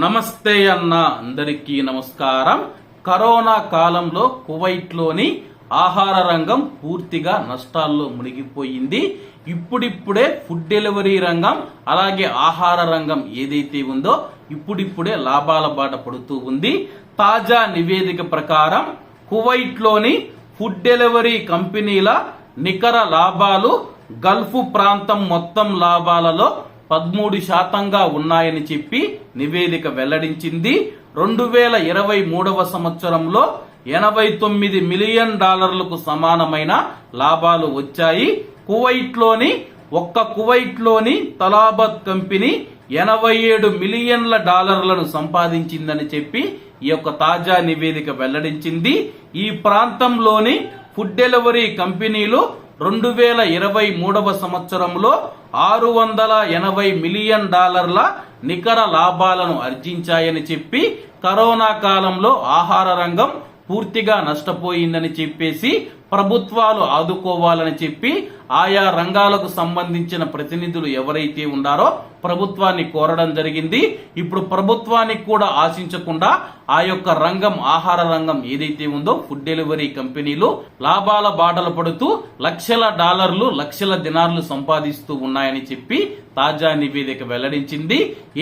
నమస్తే అన్న అందరికీ నమస్కారం. కరోనా కాలంలో కువైట్లోని ఆహార రంగం పూర్తిగా నష్టాల్లో మునిగిపోయింది. ఇప్పుడిప్పుడే ఫుడ్ డెలివరీ రంగం అలాగే ఆహార రంగం ఏదైతే ఉందో ఇప్పుడిప్పుడే లాభాల బాట పడుతూ ఉంది. తాజా నివేదిక ప్రకారం కువైట్లోని ఫుడ్ డెలివరీ కంపెనీల నికర లాభాలు గల్ఫ్ ప్రాంతం మొత్తం లాభాలలో పదమూడు శాతంగా ఉన్నాయని చెప్పి నివేదిక వెల్లడించింది. రెండు వేల ఇరవై మూడవ సంవత్సరంలో ఎనభై తొమ్మిది మిలియన్ డాలర్లకు సమానమైన లాభాలు వచ్చాయి. కువైట్లోని ఒక్క కువైట్లోని తలాబత్ కంపెనీ ఎనభై ఏడు మిలియన్ల డాలర్లను సంపాదించిందని చెప్పి ఈ యొక్క తాజా నివేదిక వెల్లడించింది. ఈ ప్రాంతంలోని ఫుడ్ డెలివరీ కంపెనీలు రెండు వేల ఇరవై మూడవ సంవత్సరంలో ఆరు వందల ఎనభై మిలియన్ డాలర్ల నికర లాభాలను ఆర్జించాయని చెప్పి కరోనా కాలంలో ఆహార రంగం పూర్తిగా నష్టపోయిందని చెప్పేసి ప్రభుత్వాలు ఆదుకోవాలని చెప్పి ఆయా రంగాలకు సంబంధించిన ప్రతినిధులు ఎవరైతే ఉన్నారో ప్రభుత్వాన్ని కోరడం జరిగింది. ఇప్పుడు ప్రభుత్వానికి కూడా ఆశించకుండా ఆ యొక్క రంగం ఆహార రంగం ఏదైతే ఉందో ఫుడ్ డెలివరీ కంపెనీలు లాభాల బాటలు పడుతూ లక్షల డాలర్లు లక్షల దినార్లు సంపాదిస్తూ ఉన్నాయని చెప్పి తాజా నివేదిక వెల్లడించింది.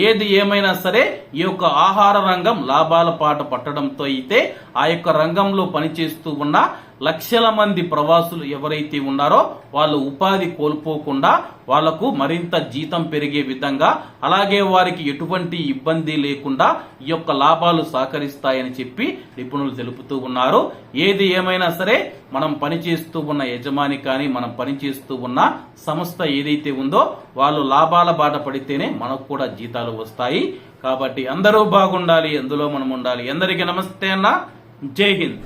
ఏది ఏమైనా సరే ఈ యొక్క ఆహార రంగం లాభాల పాట పట్టడంతో అయితే ఆ యొక్క రంగంలో పనిచేస్తూ ఉన్న లక్షల మంది ప్రవాసులు ఎవరైతే ఉన్నారో వాళ్ళు ఉపాధి కోల్పోకుండా వాళ్ళకు మరింత జీతం పెరిగే విధంగా అలాగే వారికి ఎటువంటి ఇబ్బంది లేకుండా ఈ యొక్క లాభాలు సహకరిస్తాయని చెప్పి నిపుణులు తెలుపుతూ ఉన్నారు. ఏది ఏమైనా సరే మనం పనిచేస్తూ ఉన్న యజమాని కానీ మనం పనిచేస్తూ ఉన్న సంస్థ ఏదైతే ఉందో వాళ్ళు లాభాల బాట పడితేనే మనకు కూడా జీతాలు వస్తాయి. కాబట్టి అందరూ బాగుండాలి అందులో మనం ఉండాలి. అందరికీ నమస్తే అన్న. జై హింద్.